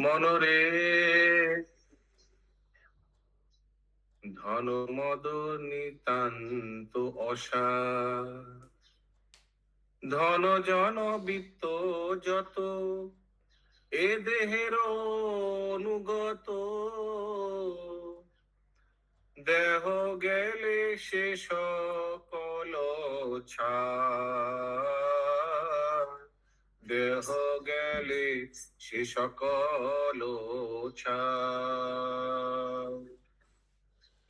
মনরে। ধন, মদ, নিতান্ত অসা ধন, জন, বিত্ত, যত, এ দেহের অনুগত। দেহ গেলে সে সকল ছাড়। দেহ গেলে সে সকল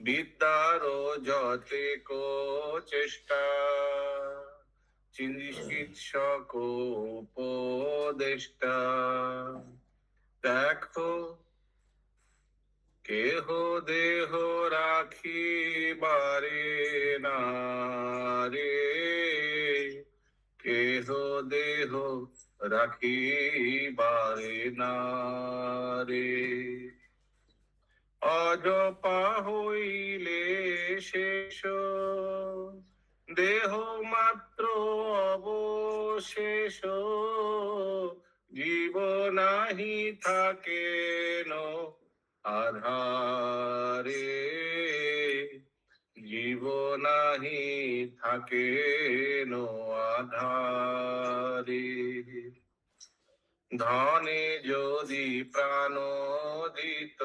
বিদ্যার যতে কো চেষ্টা চিকিৎসক উপদেষ্টা দেখো কেহ দেহ রাখিবারে না রে। কেহ দেহ রাখিবারে না রে। অজপা হইলে শেষ। দেহ মাত্র অবশেষ। জীবনাহি থাকে আধারে? জীবনাহি থাকে আধারে? ধনে যদি প্রাণ দিত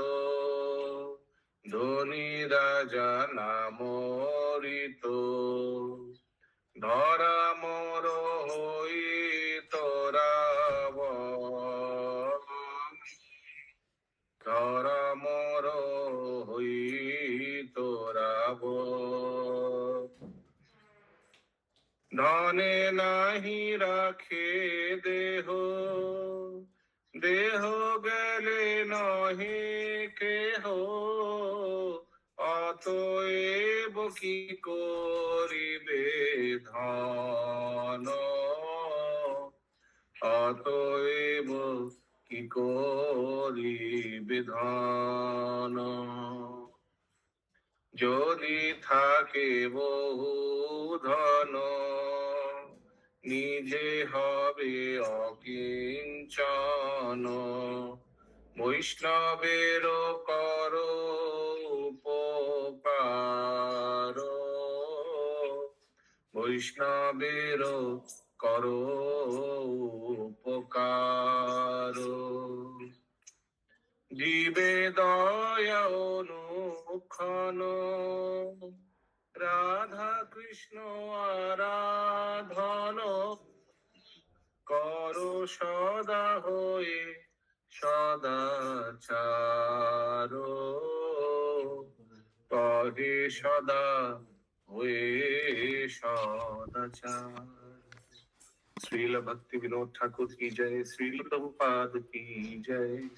ধনী রাজা নামরিত। ধনে নাহি রাখে দেহ। দেহ গেলে নহে কেহ। অতএব কি করিবে ধন? অতএব কি করিবে ধন? যদি থাকে বহু ধন নিজে হবে অকিঞ্চন। বৈষ্ণবের কর উপকার। বৈষ্ণবের কর উপকার। জীবে দয়া অনুক্ষণ। রাধা কৃষ্ণ সদা হয়ে সদা চারো। পরে সদা হয়ে সদা চার। শ্রীল ভক্তি বিনোদ ঠাকুর কি জয়? শ্রীল প্রভুপাদ কি জয়?